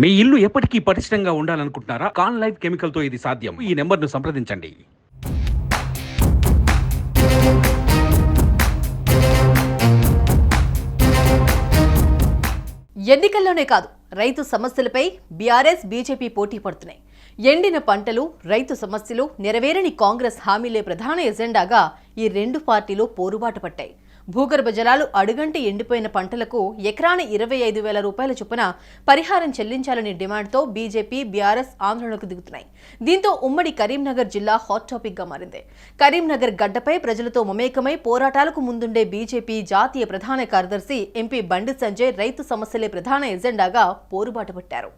మీ ఇల్లు ఎప్పటికీ పటిష్టంగా ఉండాలనుకుంటున్నారా? కాన్ లైఫ్ కెమికల్తో ఇది సాధ్యం. ఈ నెంబర్ను సంప్రదించండి. ఎన్నికల్లోనే కాదు రైతు సమస్యలపై బీఆర్ఎస్ బీజేపీ పోటీ పడుతున్నాయి. ఎండిన పంటలు రైతు సమస్యలు నెరవేరని కాంగ్రెస్ హామీలే ప్రధాన ఎజెండాగా ఈ రెండు పార్టీలు పోరుబాటు పట్టాయి. భూగర్భ జలాలు అడుగంటి ఎండిపోయిన పంటలకు ఎకరాన ఇరవై ఐదు వేల రూపాయల చొప్పున పరిహారం చెల్లించాలనే డిమాండ్తో బీజేపీ బీఆర్ఎస్ ఆందోళనకు దిగుతున్నాయి. దీంతో ఉమ్మడి కరీంనగర్ జిల్లా హాట్ టాపిక్గా మారింది. కరీంనగర్ గడ్డపై ప్రజలతో మమేకమై పోరాటాలకు ముందుండే బీజేపీ జాతీయ ప్రధాన కార్యదర్శి ఎంపీ బండి సంజయ్ రైతు సమస్యలే ప్రధాన ఎజెండాగా పోరుబాటు పట్టారు.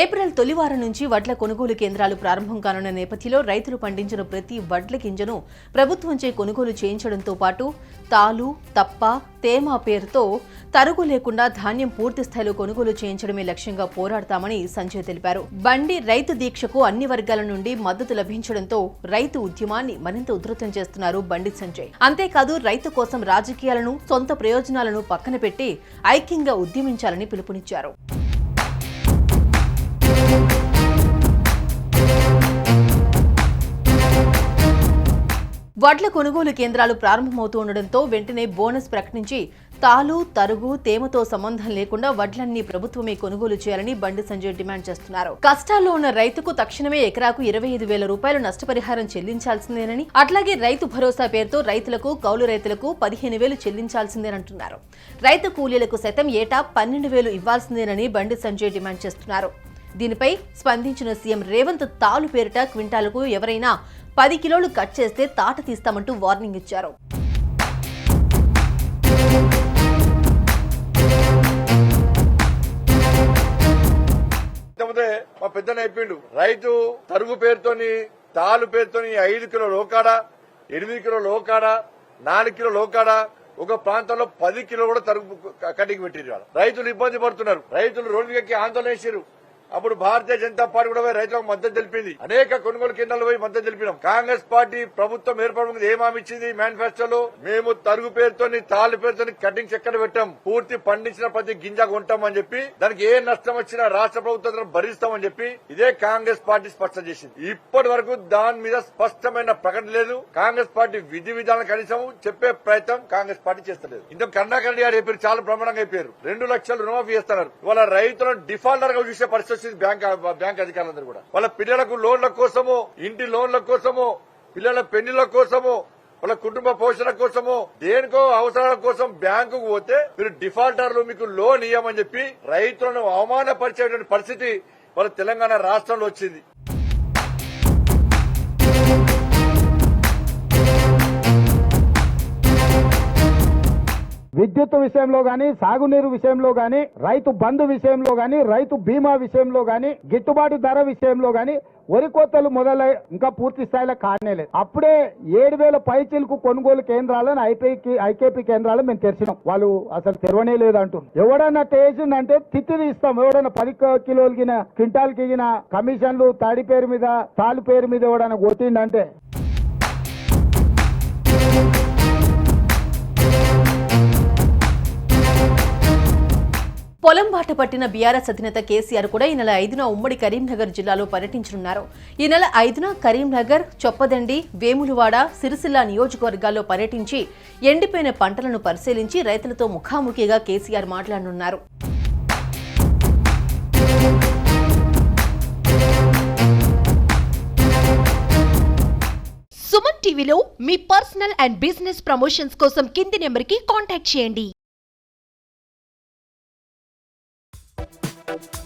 ఏప్రిల్ తొలి వారం నుంచి వడ్ల కొనుగోలు కేంద్రాలు ప్రారంభం కానున్న నేపథ్యంలో రైతులు పండించిన ప్రతి వడ్ల గింజను ప్రభుత్వంచే కొనుగోలు చేయించడంతో పాటు తాలు తప్ప తేమ పేరుతో తరుగు లేకుండా ధాన్యం పూర్తి స్థాయిలో కొనుగోలు చేయించడమే లక్ష్యంగా పోరాడతామని సంజయ్ తెలిపారు. బండి రైతు దీక్షకు అన్ని వర్గాల నుండి మద్దతు లభించడంతో రైతు ఉద్యమాన్ని మరింత ఉధృతం చేస్తున్నారు బండి సంజయ్. అంతేకాదు రైతు కోసం రాజకీయాలను సొంత ప్రయోజనాలను పక్కన పెట్టి ఐక్యంగా ఉద్యమించాలని పిలుపునిచ్చారు. వడ్ల కొనుగోలు కేంద్రాలు ప్రారంభమవుతూ ఉండడంతో వెంటనే బోనస్ ప్రకటించి తాలు తరుగు తేమతో సంబంధం లేకుండా వడ్లన్నీ ప్రభుత్వమే కొనుగోలు చేయాలని బండి సంజయ్ డిమాండ్ చేస్తున్నారు. కష్టాల్లో ఉన్న రైతుకు తక్షణమే ఎకరాకు ఇరవై ఐదు వేల రూపాయలు నష్టపరిహారం చెల్లించాల్సిందేనని అట్లాగే రైతు భరోసా పేరుతో రైతులకు కౌలు రైతులకు పదిహేను వేలు చెల్లించాల్సిందేనంటున్నారు రైతు కూలీలకు సైతం ఏటా పన్నెండు వేలు ఇవ్వాల్సిందేనని బండి సంజయ్ డిమాండ్ చేస్తున్నారు. దీనిపై స్పందించిన సీఎం రేవంత్ తాలు పేరిట క్వింటాలకు ఎవరైనా పది కిలోలు కట్ చేస్తే తాట తీస్తామంటూ వార్నింగ్ ఇచ్చారు. మా పెద్దన రైతు తరుగు పేరుతోని తాలు పేరుతోని ఐదు కిలో లోకాడ ఎనిమిది కిలో లోకాడ నాలుగు కిలో లోకాడ ఒక ప్రాంతంలో పది కిలో కూడా తరుగు కటింగ్ పెట్టిరు రైతులు ఇబ్బంది పడుతున్నారు. రైతులు రోడ్డు ఎక్కి ఆందోళన చేశారు అప్పుడు భారతీయ జనతా పార్టీ కూడా పోయి రైతులకు మద్దతు తెలిపింది. అనేక కొనుగోలు కేంద్రాలు పోయి మద్దతు తెలిపినాం. కాంగ్రెస్ పార్టీ ప్రభుత్వం ఏర్పడక ఏం ఇచ్చింది మేనిఫెస్టోలో? మేము తరుగు పేరుతోని తాళ్ళు పేరుతోని కటింగ్స్ ఎక్కడ పెట్టాం. పూర్తి పండించిన ప్రతి గింజ కొంటాం అని చెప్పి దానికి ఏ నష్టం వచ్చినా రాష్ట్ర ప్రభుత్వం భరిస్తామని చెప్పి ఇదే కాంగ్రెస్ పార్టీ స్పష్టం చేసింది. ఇప్పటి వరకు దాని మీద స్పష్టమైన ప్రకటన లేదు. కాంగ్రెస్ పార్టీ విధి విధానం కనీసం చెప్పే ప్రయత్నం కాంగ్రెస్ పార్టీ చేస్తలేదు. ఇంత కరుణాకర్ రెడ్డి గారు చెప్పారు చాలా ప్రమాణంగా అయిపోయారు. రెండు లక్షలు రుణమాఫీ చేస్తున్నారు. ఇవాళ రైతులను డిఫాల్టర్గా చూసే పరిస్థితి పరిస్థితి బ్యాంక్ బ్యాంక్ అధికారులందరూ కూడా. వాళ్ళ పిల్లలకు లోన్ల కోసము ఇంటి లోన్ల కోసము పిల్లల పెళ్ళిల కోసము వాళ్ళ కుటుంబ పోషణ కోసము దేనికో అవసరాల కోసం బ్యాంకుకు పోతే మీరు డిఫాల్టర్లు మీకు లోన్ ఇవ్వమని చెప్పి రైతులను అవమానపరిచేటువంటి పరిస్థితి వాళ్ళ తెలంగాణ రాష్ట్రంలో వచ్చింది. విద్యుత్ విషయంలో గాని సాగునీరు విషయంలో గాని రైతు బంధు విషయంలో గాని రైతు బీమా విషయంలో గాని గిట్టుబాటు ధర విషయంలో గాని వరి కోతలు మొదలై ఇంకా పూర్తి స్థాయిలో కానేలేదు అప్పుడే ఏడు వేల పైచీలకు కొనుగోలు కేంద్రాలను ఐపీకి ఐకేపీ కేంద్రాలు మేము తెరిచినాం. వాళ్ళు అసలు తెరవనే లేదు అంటున్నారు ఎవడన్నా అంటే తిత్తి తీస్తాం ఎవడన్నా పది కిలోలు గిన క్వింటాల్కి గిన కమిషన్లు తాడి పేరు మీద తాలు పేరు మీద ఎవడన్నా కొట్టిండంటే పొలం బాట పట్టిన బీఆర్ఎస్ అధినేత కేసీఆర్ కూడా ఈ నెల ఐదున ఉమ్మడి కరీంనగర్ జిల్లాలో పర్యటించనున్నారు. ఈ నెల ఐదున కరీంనగర్ చొప్పదండి వేములవాడ సిరిసిల్ల నియోజకవర్గాల్లో పర్యటించి ఎండిపోయిన పంటలను పరిశీలించి రైతులతో ముఖాముఖిగా కేసీఆర్ మాట్లాడనున్నారు. సుమన్ టీవీలో మీ పర్సనల్ అండ్ బిజినెస్ ప్రమోషన్స్ కోసం కింది నెంబర్కి కాంటాక్ట్ చేయండి. Thank you.